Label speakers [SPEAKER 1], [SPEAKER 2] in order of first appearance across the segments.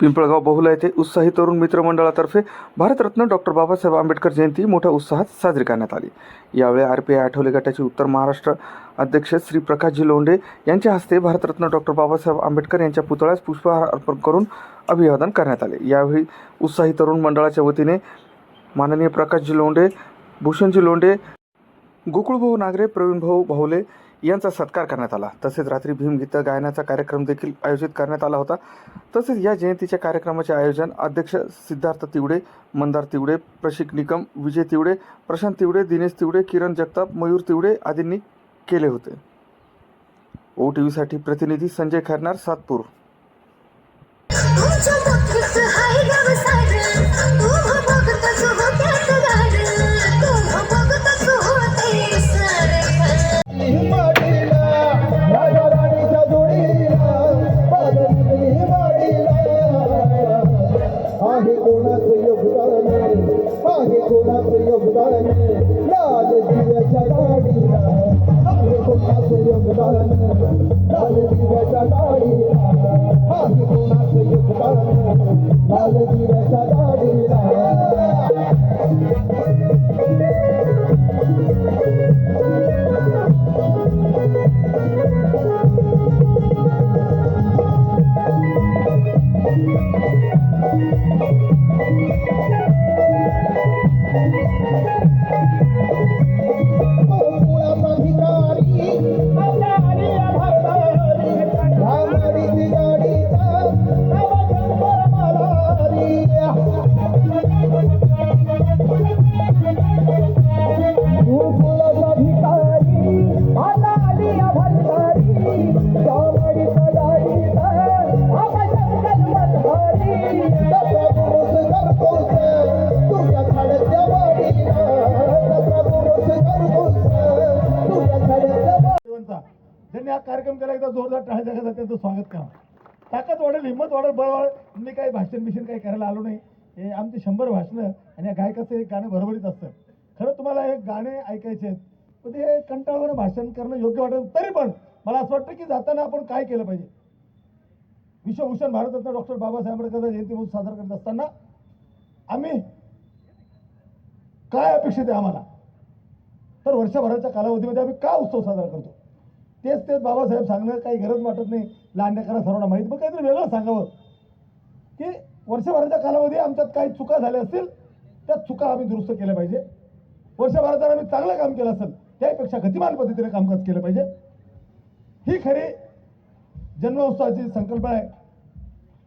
[SPEAKER 1] पिंपळगाव बहुला येथे उत्साही तरुण मित्रमंडळातर्फे भारतरत्न डॉक्टर बाबासाहेब आंबेडकर जयंती मोठ्या उत्साहात साजरी करण्यात आली. यावेळी आर पी आय आठवले गटाचे उत्तर महाराष्ट्र अध्यक्ष श्री प्रकाशजी लोंढे यांच्या हस्ते भारतरत्न डॉक्टर बाबासाहेब आंबेडकर यांच्या पुतळ्यास पुष्पहार अर्पण करून अभिवादन करण्यात आले. यावेळी उत्साही तरुण मंडळाच्या वतीने माननीय प्रकाशजी लोंढे भूषणजी लोंढे गोकुळभाऊ नागरे प्रवीणभाऊ भाऊले यांचा सत्कार करण्यात आला. तसेच रात्री भीमगीतं गायनाचा कार्यक्रम देखील आयोजित करण्यात आला होता. तसेच या जयंतीच्या कार्यक्रमाचे आयोजन अध्यक्ष सिद्धार्थ तिवडे मंदार तिवडे प्रशिक निकम विजय तिवडे प्रशांत तिवडे दिनेश तिवडे किरण जगताप मयूर तिवडे आदींनी केले होते. ओ टी व्हीसाठी प्रतिनिधी संजय खैरनार सातपूर.
[SPEAKER 2] हा कार्यक्रम केला एकदा जोरदार टाळ्या जगाचा त्यांचं स्वागत करा. ताकद वाढेल हिंमत वाढेल बळ वाढेल. मी काही भाषण मिशन काही करायला आलो नाही. हे आमचे शंभर भाषणं आणि या गायकाचं एक गाणं भरभरीत असतं. खरं तुम्हाला हे गाणे ऐकायचे आहेत पण ते कंटाळवानं भाषण करणं योग्य वाटत तरी पण मला असं वाटतं की जाताना आपण काय केलं पाहिजे? विश्वभूषण भारतरत्न डॉक्टर बाबासाहेब आंबेडकर जयंती म्हणून साजरा करत असताना आम्ही काय अपेक्षित आहे आम्हाला? तर वर्षभराच्या कालावधीमध्ये आम्ही का उत्सव साजरा करतो? तेच तेच बाबासाहेब सांगणं काही गरज वाटत नाही. लांडेकरा सर्वांना माहीत. मग काहीतरी वेगळं सांगावं. की वर्षभराच्या कालावधी आमच्यात काही चुका झाल्या असतील त्या चुका आम्ही दुरुस्त केल्या पाहिजे. वर्षभरात जर आम्ही चांगलं काम केलं असेल त्यापेक्षा गतिमान पद्धतीने कामकाज केलं पाहिजे. ही खरी जन्मोत्सवाची संकल्पना आहे.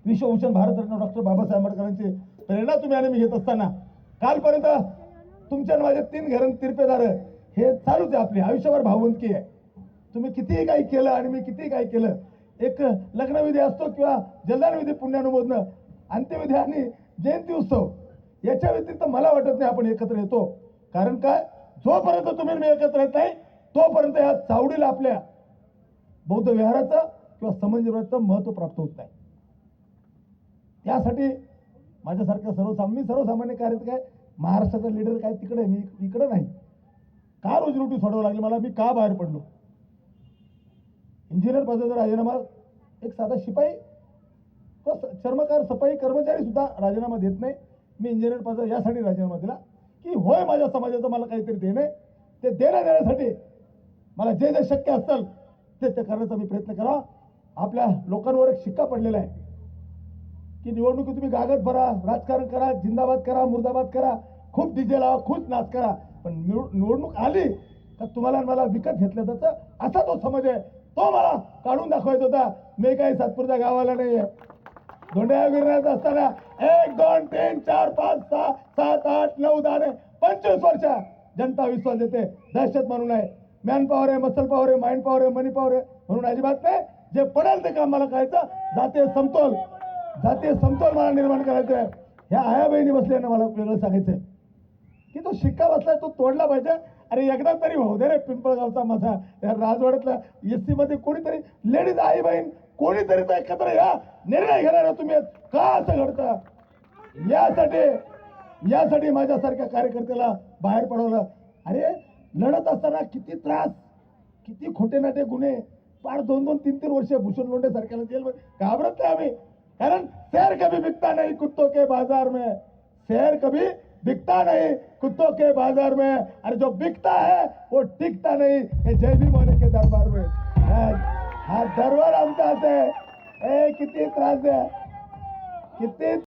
[SPEAKER 2] विश्वभूषण भारतरत्न डॉक्टर बाबासाहेब आंबेडकरांची प्रेरणा तुम्ही आणि मी घेत असताना कालपर्यंत तुमच्या आणि माझे तीन घरं तिरपेदार हे चालूच आहे आपली. आयुष्यभर भावंतकी आहे. तुम्ही कितीही काही केलं आणि मी कितीही काही केलं एक लग्नविधी असतो किंवा जलदानविधी पुण्यानुमोदनं अंत्यविधी आणि जयंती उत्सव याच्या व्यतिरिक्त मला वाटत नाही आपण एकत्र येतो. कारण काय? जोपर्यंत तुम्ही मी एकत्र येत नाही तोपर्यंत या चावडीला आपल्या बौद्ध विहाराचं किंवा समंजसाचं महत्त्व प्राप्त होत नाही. त्यासाठी माझ्यासारखं सर्वसाम मी सर्वसामान्य कार्य काय? महाराष्ट्राचा लीडर काय? तिकडे मी इकडं नाही. का रोजी रोटी सोडावं लागली? मला मी का बाहेर पडलो? इंजिनियर पदाचा राजीनामा एक साधा शिपाई तो चर्मकार सफाई कर्मचारी सुद्धा राजीनामा देत नाही. मी इंजिनियर पदाचा यासाठी राजीनामा दिला की होय माझ्या समाजाचं मला काहीतरी देणे ते देण्या देण्यासाठी मला जे जे शक्य असेल ते ते करण्याचा मी प्रयत्न करा आपल्या लोकांवर एक शिक्का पडलेला आहे की निवडणुकीत तुम्ही गागत भरा राजकारण करा जिंदाबाद करा मुर्दाबाद करा खूप डीजे लावा खूप नाच करा. पण निवड- निवडणूक आली तर तुम्हाला मला विकत घेतलं जातं? असा तो समाज आहे. तो मला काढून दाखवायचा होता. मी काही सातपूरच्या गावाला नाही आहे धोंड्या गिरण्यात असताना एक दोन तीन चार पाच सहा सात आठ नऊ दहा ने पंचवीस वर्ष जनता विश्वास देते. दहशत म्हणून आहे मॅन पॉवर आहे मसल पॉवर आहे माइंड पॉवर आहे मनी पॉवर आहे. म्हणून अजिबात नाही. जे पडेल ते काम मला करायचं जातीय समतोल. जातीय समतोल मला निर्माण करायचं आहे ह्या आया बहिणी बसल्यानं मला वेगळं सांगायचं की तो शिक्का बसलाय तो तोडला पाहिजे. अरे एकदा तरी होऊ दे रे पिंपळगावचा माझा या राजवाड्यातला एस सी मध्ये कोणीतरी लेडीज आई बहीण कोणीतरी तर एकत्र या. निर्णय घेणार तुम्ही का असं घडतं? यासाठी यासाठी माझ्यासारख्या कार्यकर्त्याला बाहेर पडवलं. अरे लढत असताना किती त्रास किती खोटे नाटे गुन्हे. पार दोन दोन तीन तीन वर्ष भूषण लोंढे सारख्याला जेल घाबरत नाही आम्ही. कारण शेर कभी बिकता नाही कुत्तो के बाजार में. शेर कभी बिकता नहीं कुत्तों के बाज़ार में। अरे जो बिकता है, वो टिकता नहीं। जय भी बोले के दरबार में। हा- हा दरबार आमचा चाहते ए किती त्रास आहे किती